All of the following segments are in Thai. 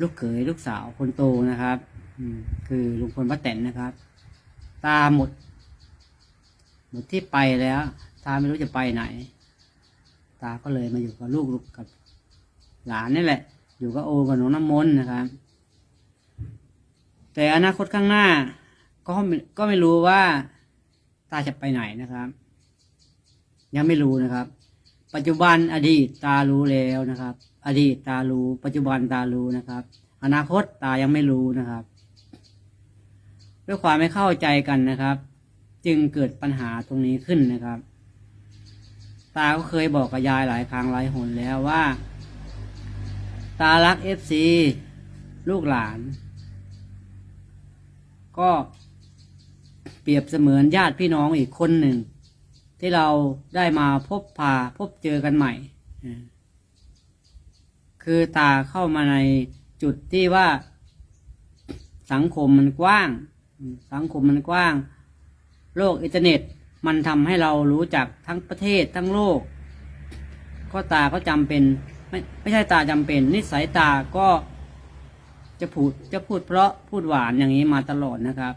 ลูกเขยลูกสาวคนโตนะครับคือลุงพลป้าแตนนะครับ ตาหมด หมดที่ไปแล้ว ตาไม่รู้จะไปไหน ตาก็เลยมาอยู่กับลูกลูกกับหลานนี่แหละ อยู่กับโอกับน้องน้ำมนต์นะครับ แต่อนาคตข้างหน้า ก็ก็ไม่รู้ว่า ตาจะไปไหนนะครับ ยังไม่รู้นะครับ ปัจจุบันอดีตตารู้แล้วนะครับ อดีตตารู้ ปัจจุบันตารู้นะครับ อนาคตตายังไม่รู้นะครับ ด้วยความไม่เข้าใจกันนะครับ จึงเกิดปัญหาตรงนี้ขึ้นนะครับ ตาก็เคยบอกกับยายหลายครั้งหลายหนแล้วว่า ตารักเอฟซีลูกหลาน ก็เปรียบเสมือนญาติพี่น้องอีกคนหนึ่ง ที่เราได้มาพบพาพบเจอกันใหม่ คือตาเข้ามาในจุดที่ว่า สังคมมันกว้าง สังคมมันกว้าง โลกอินเทอร์เน็ตมันทำให้เรารู้จักทั้งประเทศทั้งโลก ก็ตาก็จำเป็นไม่ไม่ใช่ตาจำเป็น นิสัยตาก็จะพูดจะพูดเพราะพูดหวานอย่างนี้มาตลอดนะครับ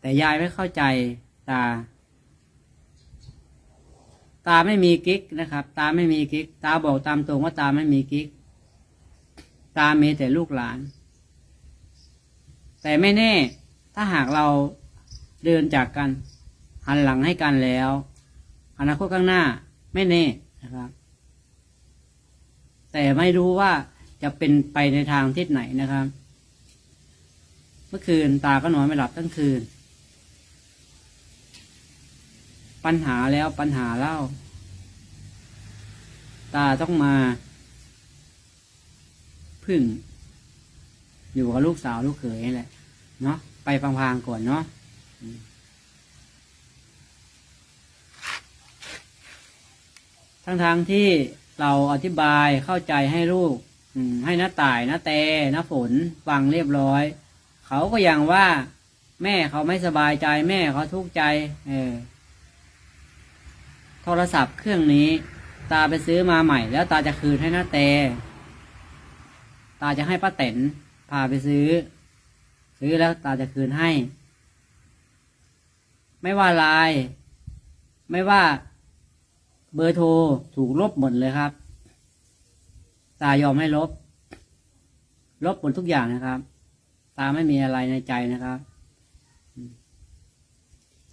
แต่ยายไม่เข้าใจตา ตาไม่มีกิ๊กนะครับ ตาไม่มีกิ๊ก ตาบอกตามตรงว่าตาไม่มีกิ๊ก ตามีแต่ลูกหลาน แต่ไม่แน่ถ้าหากเราเดินจากกัน หันหลังให้กันแล้ว อนาคตข้างหน้าไม่แน่นะครับ แต่ไม่รู้ว่าจะเป็นไปในทางทิศไหนนะครับ เมื่อคืนตาก็นอนไม่หลับทั้งคืน ปัญหาแล้วปัญหาเล่า ตาต้องมา พึ่ง อยู่กับลูกสาวลูกเขยนี่แหละ เนาะไปพังๆก่อนเนาะทั้งๆที่เราอธิบายเข้าใจให้ลูกให้น้าต่ายน้าแต่น้าฝนฟังเรียบร้อย เขาก็ยังว่า แม่เขาไม่สบายใจ แม่เขาทุกข์ใจ เออ โทรศัพท์เครื่องนี้ ตาไปซื้อมาใหม่ แล้วตาจะคืนให้น้าแตตาจะให้ป้าแตนพาไปซื้อ ซื้อแล้วตาจะคืนให้ ไม่ว่าลาย ไม่ว่าเบอร์โทรถูกลบหมดเลยครับ ตายอมให้ลบ ลบหมดทุกอย่างนะครับ ตาไม่มีอะไรในใจนะครับ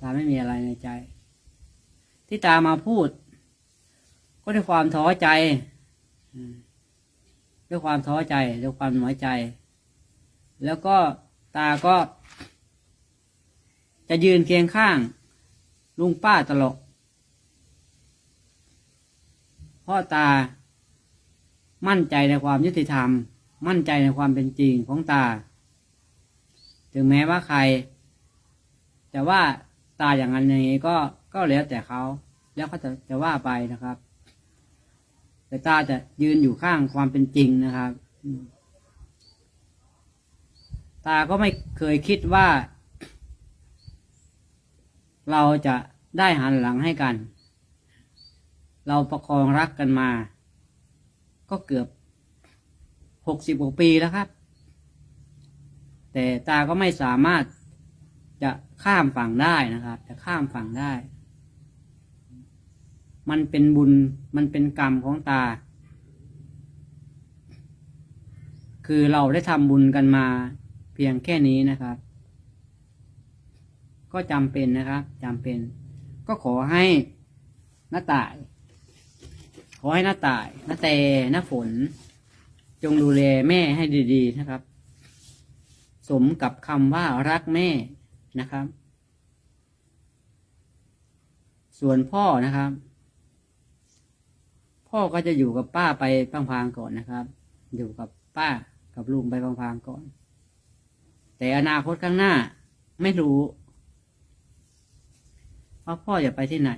ตาไม่มีอะไรในใจ ที่ตามาพูด ก็ด้วยความท้อใจด้วยความท้อใจด้วยความน้อยใจ แล้วก็ตาก็ จะยืนเคียงข้าง ลุงป้าตลอดเพ่อตามั่นใจในความยุติธรรม มั่นใจในความเป็นจริงของตา ถึงแม้ว่าใคร แต่ว่าตาอย่างนั้นอย่างนี้ก็ ก็แล้วแต่เขา แล้วเขาจะจะว่าไปนะครับ แต่ตาจะยืนอยู่ข้างความเป็นจริงนะครับ ตาก็ไม่เคยคิดว่า เราจะได้หันหลังให้กัน เราประคองรักกันมา ก็เกือบหกสิบกว่าปีแล้วครับ แต่ตาก็ไม่สามารถจะข้ามฝั่งได้นะครับ จะข้ามฝั่งได้ มันเป็นบุญมันเป็นกรรมของตา คือเราได้ทำบุญกันมาเพียงแค่นี้นะครับ ก็จำเป็นนะครับจำเป็น ก็ขอให้หน้าต่าย ขอให้หน้าต่ายหน้าแต่น้าฝน จงดูแลแม่ให้ดีๆนะครับ สมกับคำว่ารักแม่นะครับ ส่วนพ่อนะครับ พ่อก็จะอยู่กับป้าไปพางๆก่อนนะครับ อยู่กับป้ากับลุงไปพางๆก่อน แต่อนาคตข้างหน้าไม่รู้ว่าพ่อจะไปที่ไหน